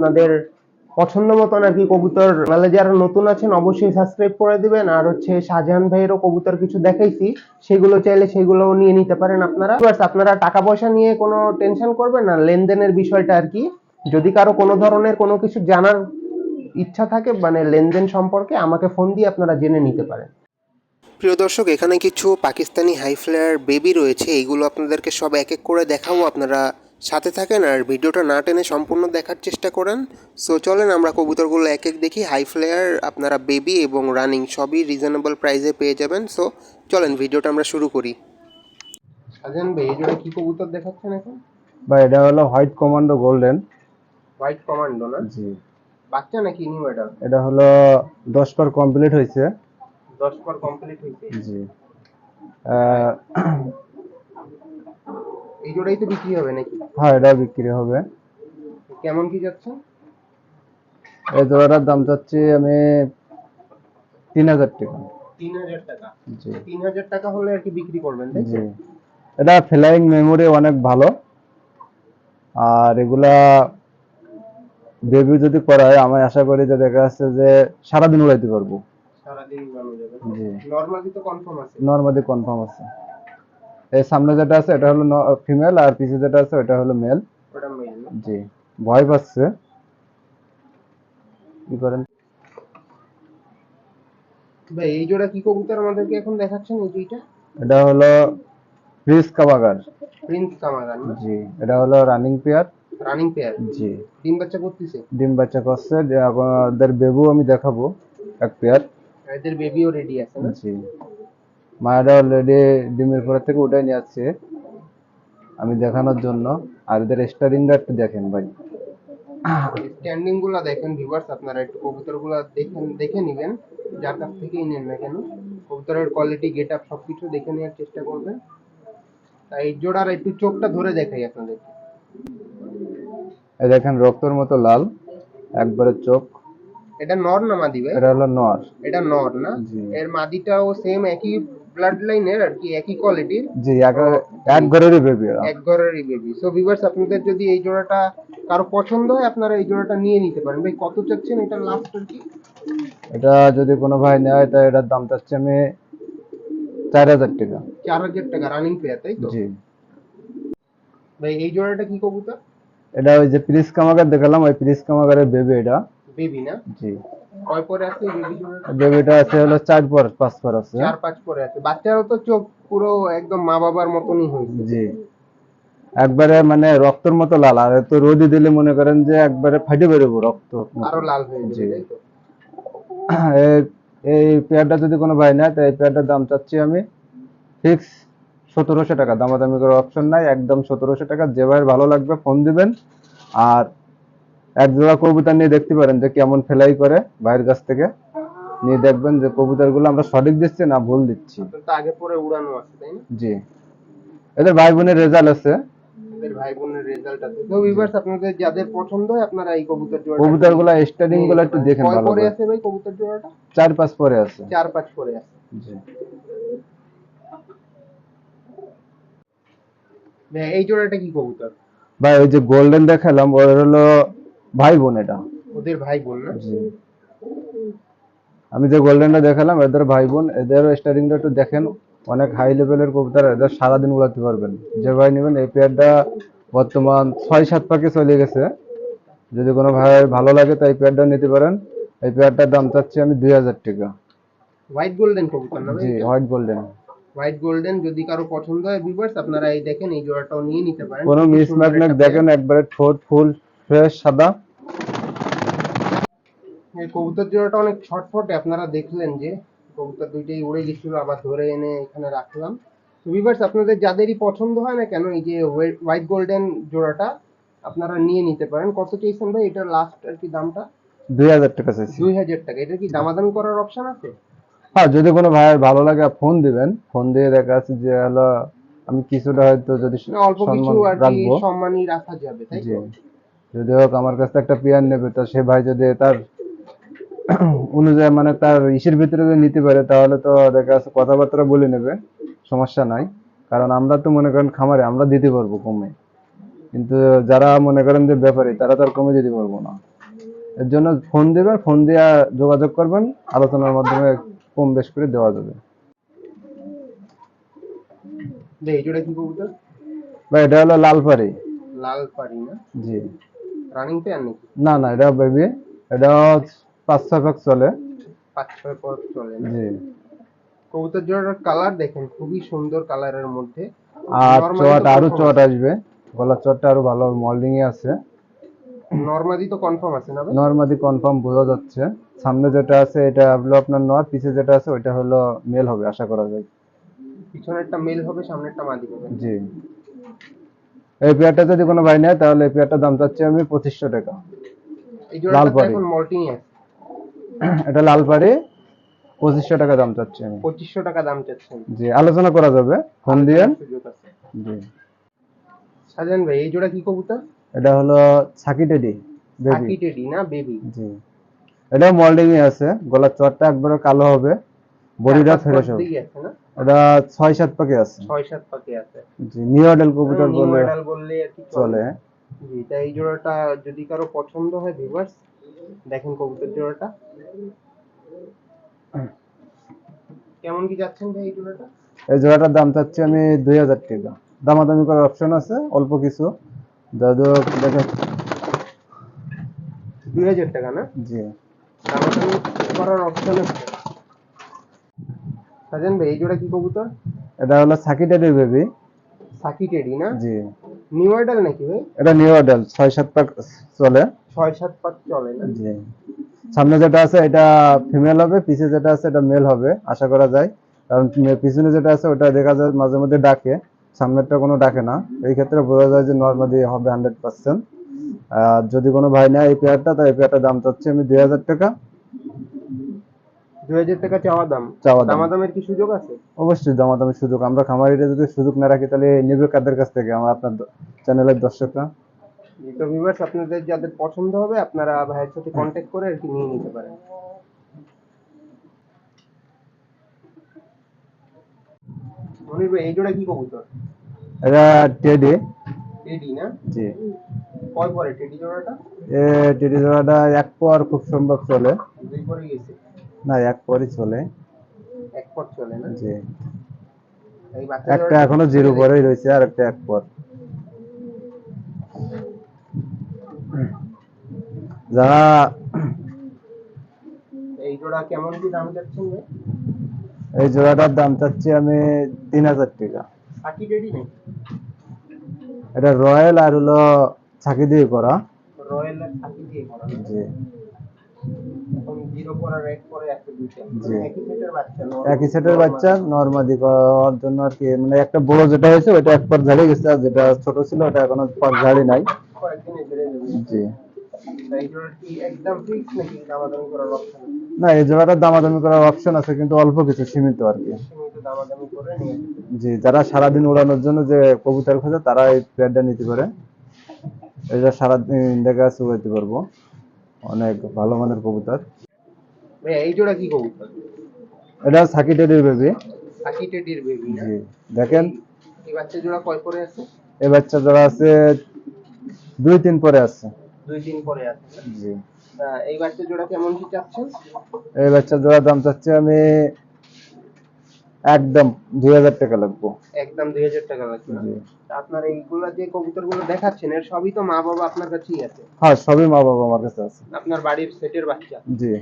আপনাদের পছন্দ মতন আর কি কবুতর। মানে যারা নতুন আছেন, অবশ্যই সাবস্ক্রাইব করে দিবেন। আর হচ্ছে শাহজাহান ভাইয়েরও কবুতর কিছু দেখাইছি। সেগুলো চাইলে সেগুলো নিয়ে নিতে পারেন আপনারা। আপনারা টাকা পয়সা নিয়ে কোনো টেনশন করবেন না। লেনদেনের বিষয়টা আর কি। যদি কারও কোনো ধরনের কোনো কিছু জানার ইচ্ছা থাকে মানে লেনদেন সম্পর্কে, আমাকে ফোন দিয়ে আপনারা জেনে নিতে পারেন। প্রিয় দর্শক, এখানে কিছু পাকিস্তানি হাই ফ্লেয়ার বেবি রয়েছে। এইগুলো আপনাদেরকে সব এক এক করে দেখাবো। আপনারা সাথে থাকেন আর ভিডিওটা না টেনে সম্পূর্ণ দেখার চেষ্টা করেন। সো চলেন আমরা কবুতরগুলো এক এক দেখি। হাই ফ্লেয়ার আপনারা বেবি এবং রানিং সবই রিজনেবল প্রাইসে পেয়ে যাবেন। সো চলেন ভিডিওটা আমরা শুরু করি। শাহজাহান ভাই এই জন্য কি কবুতর দেখাচ্ছেন এখন? বা এটা হলো white commando golden white commando না? জি। বাচ্চা নাকি নিউ এটা এটা হলো দশ পার কমপ্লিট হয়েছে। দশ পর কমপ্লিট হয়েছে? জি। এই জোড়াই তো বিক্রি হবে নাকি? হ্যাঁ এটা বিক্রি হবে। কেমন কি যাচ্ছে? এই জোড়াটার দাম চাচ্ছি আমি তিন হাজার টাকা। তিন হাজার টাকা। জি। তিন হাজার টাকা হলে আর কি বিক্রি করবেন তাই জি। এটা ফ্লাইং মেমোরি অনেক ভালো। আর এগুলা বেবি যদি করায় আমি আশা করি যে দেখা যাচ্ছে যে সারাদিন উড়াইতে পারব। সারাদিন উড়ানো যাবে। জি। নর্মালি তো কনফার্ম আছে। নর্মালি কনফার্ম আছে। এই সামনে যেটা আছে এটা হলো ফিমেল আর পিছে যেটা আছে ওটা হলো মেল জি ভয় পাচ্ছে। কি করেন? ভাই এই জোড়া কি কবুতর আমাদেরকে এখন দেখাচ্ছেন এই দুইটা এটা হলো ফ্রিজ কাবাগার প্রিন্স কামাগান না? জি এটা হলো রানিং পেয়ার রানিং পেয়ার জি। ডিম বাচ্চা করতেছে? ডিম বাচ্চা করছে আপনাদের বেবু আমি দেখাবো এক পেয়ার এদের বেবিও রেডি আছে না? জি। মায়েরা অলরেডি ডিমের পরে থেকে উঠাই নিয়ে আসছে। আমি দেখানোর জন্য। আর এদের স্টারিংটা একটু দেখেন ভাই। স্ট্যান্ডিংগুলা দেখেন ভিউয়ার্স আপনারা একটু কবুতরগুলা দেখেন দেখে নিবেন। যার কাছ থেকেই নেন না কেন। কবুতরের কোয়ালিটি গেট আপ সবকিছু দেখে নেওয়ার চেষ্টা করবেন। তাই এই জোড়ার একটু চোখটা ধরে দেখাই আপনাদের। এই দেখেন রক্তর মতো লাল। একবারে চোখ। এটা নর না মাদি ভাই? এটা হলো নর। এটা নর না? এর মাদিটাও সেম একই ব্লাড লাইনের আর কি একই কোয়ালিটির জি এক ঘরেরই বেবি এক ঘরেরই বেবি সো ভিউয়ার্স আপনাদের যদি এই জোড়াটা কারও পছন্দ হয় আপনারা এই জোড়াটা নিয়ে নিতে পারেন। ভাই কত চাচ্ছেন? এটা লাস্ট আর কি? এটা যদি কোনো ভাই নেয় তাই এটার দাম চাচ্ছি আমি চার হাজার টাকা। চার হাজার টাকা রানিং পেয়ার তাই তো? জি। ভাই এই জোড়াটা কি কবুতর? এটা ওই যে প্রিস কামাগার দেখালাম ওই প্রিস কামাগারের বেবি এটা। বেবি না? জি। কয় পরে আছে বেবি বেবিটা আছে হলো চার পর পাঁচ পর আছে। চার পাঁচ পরে আছে। বাচ্চারও তো চোখ পুরো একদম মা বাবার মতনই হয়েছে। জি। একবারে মানে রক্তের মতো লাল। আর এত রোদি দিলে মনে করেন যে একবারে ফাটে বেরোবো রক্ত। আরও লাল হয়ে। যাবে এই- এই পেয়ারটা যদি কোনো ভাই নেয় তো এই পেয়ারটার দাম চাচ্ছি আমি ফিক্স সতেরোশো টাকা। দামাদামি করার অপশন নাই একদম সতেরোশো টাকা। যে ভাইয়ের ভালো লাগবে ফোন দিবেন। আর এক জোড়া কবুতর নিয়ে দেখতে পারেন যে কেমন ফেলাই করে ভাইয়ের কাছ থেকে। নিয়ে দেখবেন যে কবুতরগুলো আমরা সঠিক দিচ্ছি না ভুল দিচ্ছি। আগে পরে উড়ানো আছে তাই না? জি। এদের ভাই বোনের রেজাল্ট আছে। এদের ভাই বোনের রেজাল্ট আছে। তো ভিউয়ার্স আপনাদের যাদের পছন্দ হয় আপনারা এই কবুতর জোড়াটা কবুতর স্টার্টিংগুলো একটু দেখেন কয় ভালো পরে আছে ভাই কবুতর জোড়াটা? চার পাঁচ পরে আছে। চার পাঁচ পরে আছে। জি। এই জোড়াটা কি কবুতর? ভাই ওই যে গোল্ডেন দেখালাম ওর হলো ভাই বোন এটা। ওদের ভাই বোন না? জি। আমি যে গোল্ডেনটা দেখালাম এদের ভাই বোন এদের স্টারিংটা একটু দেখেন। অনেক হাই লেভেলের কবুতর এদের সারাদিন উড়াতে পারবেন। যে ভাই নেবেন এই পেয়ারটা বর্তমান ছয় সাত পাকে চলে গেছে। যদি কোনো ভাই ভালো লাগে তো এই পেয়ারটা নিতে পারেন। এই পেয়ারটার দাম চাচ্ছি আমি দুই হাজার টাকা। হোয়াইট গোল্ডেন কবুতর না জি হোয়াইট গোল্ডেন হোয়াইট গোল্ডেন যদি কারও পছন্দ হয় ভিউয়ার্স আপনারা এই দেখেন এই জোড়াটাও নিয়ে নিতে পারেন। কোনো খুবই মিস সুন্দর ম্যাগনেট দেখেন একবারে ঠোঁট ফুল ফ্রেশ সাদা। এই কবুতর জোড়াটা অনেক ছটফটে আপনারা দেখলেন যে কবুতর দুইটাই উড়ে গেছিল আবার ধরে এনে এখানে রাখলাম। তো ভিউয়ার্স আপনাদের যাদেরই পছন্দ হয় না কেন এই যে হোয়াইট গোল্ডেন জোড়াটা আপনারা নিয়ে নিতে পারেন। কত চাইছেন ভাই? এটার লাস্ট আর কি দামটা? দুই হাজার টাকা চাইছি। দুই হাজার টাকা। এটা কি দামাদামি করার অপশন আছে? হ্যাঁ যদি কোনো ভাইয়ের ভালো লাগে ফোন দিবেন। ফোন দিয়ে দেখা যাচ্ছে যে হলো আমি কিছুটা হয়তো যদি অল্প কিছু আর কি সম্মানই রাখা যাবে তাই তো? যদি হোক আমার কাছে একটা পেয়ার নেবে তো সে ভাই যদি তার অনুযায়ী মানে তার ইসের ভিতরে যদি নিতে পারে তাহলে তো দেখা যাচ্ছে কথাবার্তা বলে নেবে সমস্যা নাই। কারণ আমরা তো মনে করেন খামারে আমরা দিতে পারব কমে। কিন্তু যারা মনে করেন যে ব্যাপারী তারা তো আর কমে দিতে পারব না। এর জন্য ফোন দিবেন ফোন দিয়ে যোগাযোগ করবেন আলোচনার মাধ্যমে কম বেশ করে দেওয়া যাবে। বা এটা হলো লালপাড়ি। লাল পারি না? জি। রানিং পেয়ার নাকি? না না এটা বেবি এটা পাঁচ ছয় পাক চলে। পাঁচ ছয় পর চলে জি। কবুতর জোড়াটার কালার দেখেন খুবই সুন্দর কালারের মধ্যে। আর চট আরও চট আসবে। গলার চটটা আরও ভালো মোল্ডিং এ আছে। নর্মালি তো কনফার্ম আছে না ভাই? নর্মালি কনফার্ম বোঝা যাচ্ছে। সামনে যেটা আছে এটা হলো আপনার নর পিছে যেটা আছে ওইটা হলো মেল হবে আশা করা যায়। পিছনেরটা মেল হবে সামনেরটা মাদি হবে। জি। এই পেয়ারটা যদি কোনো ভাই নেয় তাহলে এই পেয়ারটার দাম চাচ্ছি আমি পঁচিশশো টাকা। এখন এটা লালপাড়ি পঁচিশশো টাকা দাম চাচ্ছি আমি। পঁচিশশো টাকা দাম চাচ্ছেন। জি আলোচনা করা যাবে। ফোন দিয়ে জি। সাজান ভাই এই জোড়া কি কবুতর? এটা হলো ছাকি টেডি বেবি। আকি টেডি না বেবি? জি। এটা মোল্ডিং এ আছে গলার চটটা একবারে কালো হবে বডিটা ফ্রেশ হবে। এটা ছয় সাত পাকে আছে। ছয় সাত পাকে আছে। জি নিউ মডেল কবুতর নিউ বলে মডেল বললে চলে। জি তাই এই জোড়াটা যদি কারও পছন্দ হয় ভিউয়ার্স দেখেন কবুতর জোড়াটা। কেমন কি যাচ্ছেন ভাই এই জোড়াটা? এই জোড়াটার দাম চাচ্ছি আমি দুই হাজার টাকা। দামাদামি করার অপশন আছে অল্প কিছু। দাদু দেখেন। দুই হাজার টাকা না? জি। দামাদামি করার অপশন আছে। সাজান ভাই এই জোড়া কি কবুতর? এটা হলো সাকিটেডের বেবি। সাকি টেডি না? জি। নিউ মডেল নাকি ভাই? এটা নিউ মডেল ছয় সাত পাক চলে। ছয় সাত পাক চলে না? জি। সামনে যেটা আছে এটা ফিমেল হবে পিছে যেটা আছে এটা মেল হবে আশা করা যায়। কারণ পিছনে যেটা আছে ওটা দেখা যায় মাঝে মধ্যে ডাকে। সামনেরটা কোনো ডাকে না। এই ক্ষেত্রে বোঝা যায় যে নর্মালি হবে হান্ড্রেড পার্সেন্ট আর যদি কোনো ভাই নেয় এই পেয়ারটা তো এই পেয়ারটার দাম চাচ্ছি আমি দুই হাজার টাকা। দুই হাজার টাকা চাওয়া দাম। চাওয়া দাম। দামাদামের কি সুযোগ আছে? অবশ্যই দামাদামি সুযোগ। আমরা খামারিটা যদি সুযোগ না রাখি তাহলে নেবে কাদের কাছ থেকে? আমার আপনার চ্যানেলের দর্শকরা। তো ভিউয়ার্স আপনাদের যাদের পছন্দ হবে আপনারা ভাইয়ের সাথে কন্ট্যাক্ট করে আর কি নিয়ে নিতে পারেন। মনির ভাই এই জোড়া কি কবুতর? এটা টেডি টেডি না? জি। কয় পরে টেডি জোড়াটা? এ টেডি জোড়াটা এক পর খুব সম্ভব চলে। দুই পরে গেছে। না এক পরই চলে। এক পর চলে না? জি। এই বাচ্চা একটা এখনও জিরো পরেই রয়েছে আর একটা এক পর। যারা এই জোড়া কেমন কি দাম যাচ্ছেন ভাই? এই জোড়াটার দাম চাচ্ছি আমি তিন হাজার টাকা। এটা রয়্যাল আর হলো ছাকি দিয়ে করা। রয়্যাল আর সাকি দিয়ে করা জি এখন জিরো পরে এক পরে একটা দুইটা জি। মানে একই সেটের বাচ্চা জন্য আর কি মানে একটা বড় যেটা হয়েছে ওটা ঝাড়ে গেছে আর যেটা ছোট ছিল ওটা এখনও ঝাড়ি নাই। জি। না এই জোড়াটার দামাদামি করার অপশন আছে কিন্তু অল্প কিছু সীমিত আর কি। জি যারা সারাদিন উড়ানোর জন্য যে কবুতর খোঁজে তারা এই প্যাডটা নিতে পারে। এটা সারাদিন দেখা যাচ্ছে উড়াইতে পারব। অনেক ভালো মানের কবুতর। ভাই এই জোড়া কি কবুতর? এটা বেবি বেবি না? জি দেখেন। এই বাচ্চা জোড়া কয় পরে আছে? এই বাচ্চা যারা আছে দুই তিন পরে আছে। দুই দিন পরে আছে। জি। এই বাচ্চা জোড়া কেমন কি চাচ্ছেন? এই বাচ্চা জোড়ার দাম চাচ্ছি আমি একদম দুই হাজার টাকা লাগবো। একদম দুই হাজার টাকা লাগবে আপনার এইগুলা যে কবুতরগুলো দেখাচ্ছেন এর সবই তো মা বাবা আপনার কাছেই আছে? হ্যাঁ সবই মা বাবা আমার কাছে আছে। আপনার বাড়ির সেটের বাচ্চা? জি।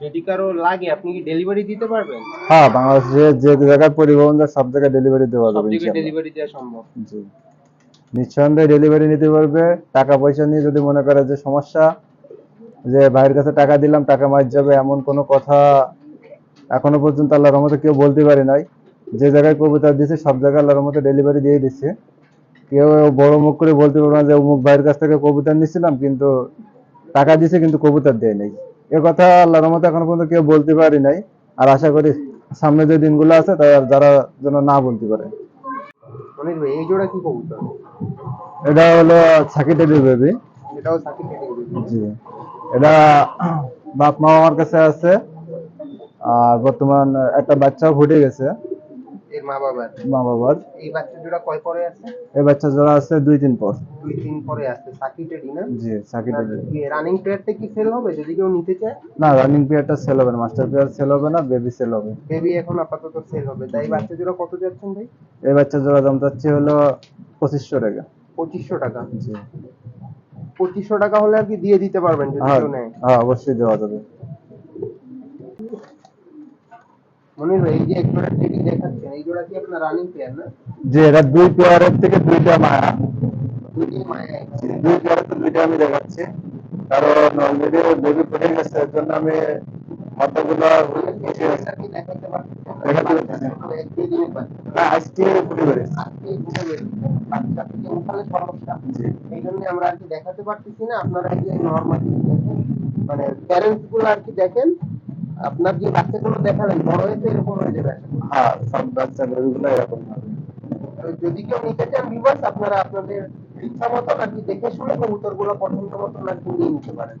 যদি কারও লাগে আপনি কি ডেলিভারি দিতে পারবেন? হ্যাঁ বাংলাদেশে যে জায়গায় পরিবহন যায় সব জায়গায় ডেলিভারি দেওয়া যাবে ইনশাআল্লাহ। ডেলিভারি দেওয়া সম্ভব। জি। নিঃসন্দেহে ডেলিভারি নিতে পারবে। টাকা পয়সা নিয়ে যদি মনে করে যে সমস্যা যে ভাইয়ের কাছে টাকা দিলাম টাকা মার যাবে এমন কোনো কথা এখনও পর্যন্ত আল্লাহর রহমতে কেউ বলতে পারে নাই। যে জায়গায় কবিতা দিছে সব জায়গায় আল্লাহর রহমতে ডেলিভারি দিয়ে দিচ্ছে কেউ বড় মুখ করে বলতে পারবে না যে অমুক ভাইয়ের কাছ থেকে কবুতর নিছিলাম কিন্তু টাকা দিছে কিন্তু কবুতর দেয় নাই। এ কথা আল্লাহর রহমতে এখন পর্যন্ত কেউ বলতে পারি নাই। আর আশা করি সামনে যে দিনগুলো আছে তার যারা যেন না বলতে পারে। এই জোড়া কি কবুতর? এটা হলো সাকিটের বেবি এটাও সাকি টেডির বেবি জি। এটা বাপ মা আমার কাছে আছে। আর বর্তমান একটা বাচ্চাও ফুটে গেছে। মা বাবার মা বাবার এই বাচ্চা জোড়া কয় পরে আছে? এই বাচ্চা জোড়া আছে দুই দিন পর। দুই তিন পরে আছে সাকিটেডি না? জি সাকিটা রানিং কি সেল হবে? যদি কেউ নিতে চায়? না রানিং পেয়ারটা সেল হবে না মাস্টার পেয়ার সেল হবে না বেবি সেল হবে। বেবি এখন আপাতত সেল হবে। তাই বাচ্চা জোড়া কত যাচ্ছেন ভাই? এই বাচ্চা জোড়া দাম চাচ্ছি হলো পঁচিশশো টাকা। পঁচিশশো টাকা? জি। পঁচিশশো টাকা হলে আর কি দিয়ে দিতে পারবেন যদি হ্যাঁ কেউ নেয়? হ্যাঁ অবশ্যই দেওয়া যাবে। মনির ভাই এই যে এক জোড়া টেডি দেখাচ্ছেন এই জোড়া কি আপনার রানিং না? যে এটা দুই পেয়ারের থেকে দুইটা মায়া। দুইটাই মায়া দুই পেয়ারের দুইটা আমি দেখাচ্ছি। কারণ অলরেডি বেবি গেছে এর জন্য আমি মাথাগুলো। না আজকে বেড়েছে উঠালে সমস্যা। এই জন্য আমরা আর কি দেখাতে পারতেছি না আপনারা এই নর্মালি দেখেন মানে প্যারেন্টসগুলো আর কি দেখেন আপনার যে বাচ্চাগুলো দেখালেন বড় হয়েছে এরকম হয়ে যাবে হ্যাঁ সব বাচ্চা বেবিগুলো এরকম হবে। যদি কেউ নিতে চান ভিউয়ার্স আপনারা আপনাদের ইচ্ছা মতন আর কি দেখে শুনে কবুতরগুলো পছন্দ মতন আর কি নিয়ে নিতে পারেন।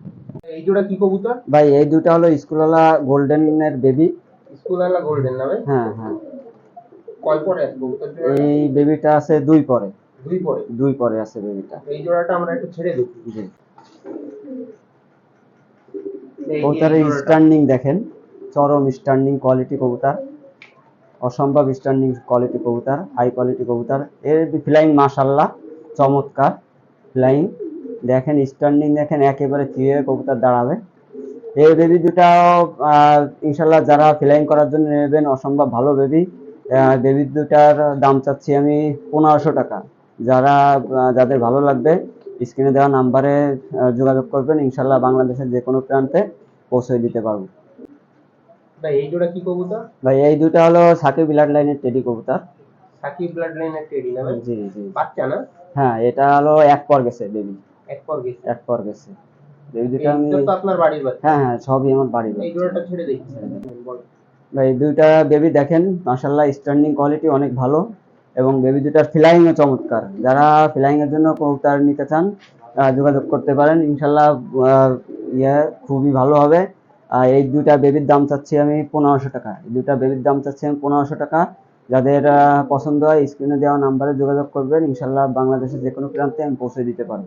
এই জোড়া কি কবুতর? ভাই এই দুটো হলো স্কুলওয়ালা গোল্ডেনের বেবি গোল্ডেন না ভাই? হ্যাঁ হ্যাঁ। কয় পরে আছে কবুতর এই বেবিটা আছে দুই পরে। দুই পরে? দুই পরে আছে বেবিটা এই জোড়াটা আমরা একটু ছেড়ে দেখি জি। কবুতরের স্ট্যান্ডিং দেখেন। চরম স্ট্যান্ডিং কোয়ালিটি কবুতর, অসম্ভব স্ট্যান্ডিং কোয়ালিটি কবুতর হাই কোয়ালিটি কবুতর। এর ফ্লাইং মাশাল্লাহ চমৎকার ফ্লাইং দেখেন স্ট্যান্ডিং দেখেন একেবারে চিয়ে কবুতর দাঁড়াবে। এই বেবি দুটাও ইনশাল্লাহ যারা ফ্লাইং করার জন্য নেবেন, অসম্ভব ভালো বেবি বেবি দুটার দাম চাচ্ছি আমি পনেরোশো টাকা। যারা যাদের ভালো লাগবে স্ক্রিনে দেওয়া নাম্বারে যোগাযোগ করবেন। ইনশাল্লাহ বাংলাদেশের যে কোনো প্রান্তে পৌঁছে দিতে পারব। ভাই এই জোড়া কি কবুতর? ভাই এই দুটো হলো সাকিব ব্লাড লাইনের টেডি কবুতর। সাকিব ব্লাড লাইনের টেডি না ভাই? জি জি। বাচ্চা না? হ্যাঁ এটা হলো এক পর গেছে বেবি এক পর গেছে? এক পর গেছে। বেবি দুটো আমি তো আপনার বাড়ির বাচ্চা। হ্যাঁ হ্যাঁ সবই আমার বাড়ির বাচ্চা। এই। জোড়াটা ছেড়ে দেখি বল। ভাই দুইটা বেবি দেখেন মাশাল্লাহ স্ট্যান্ডিং কোয়ালিটি অনেক ভালো। এবং বেবি দুটার ফ্লাইংও চমৎকার। যারা ফ্লাইং এর জন্য কবুতর নিতে চান যোগাযোগ করতে পারেন। ইনশাল্লাহ ইয়ে খুবই ভালো হবে। আর এই দুইটা বেবির দাম চাচ্ছি আমি পনেরোশো টাকা। এই দুইটা বেবির দাম চাচ্ছি আমি পনেরোশো টাকা। যাদের পছন্দ হয় স্ক্রিনে দেওয়া নাম্বারে যোগাযোগ করবেন। ইনশাল্লাহ বাংলাদেশের যে কোনো প্রান্তে আমি পৌঁছে দিতে পারব।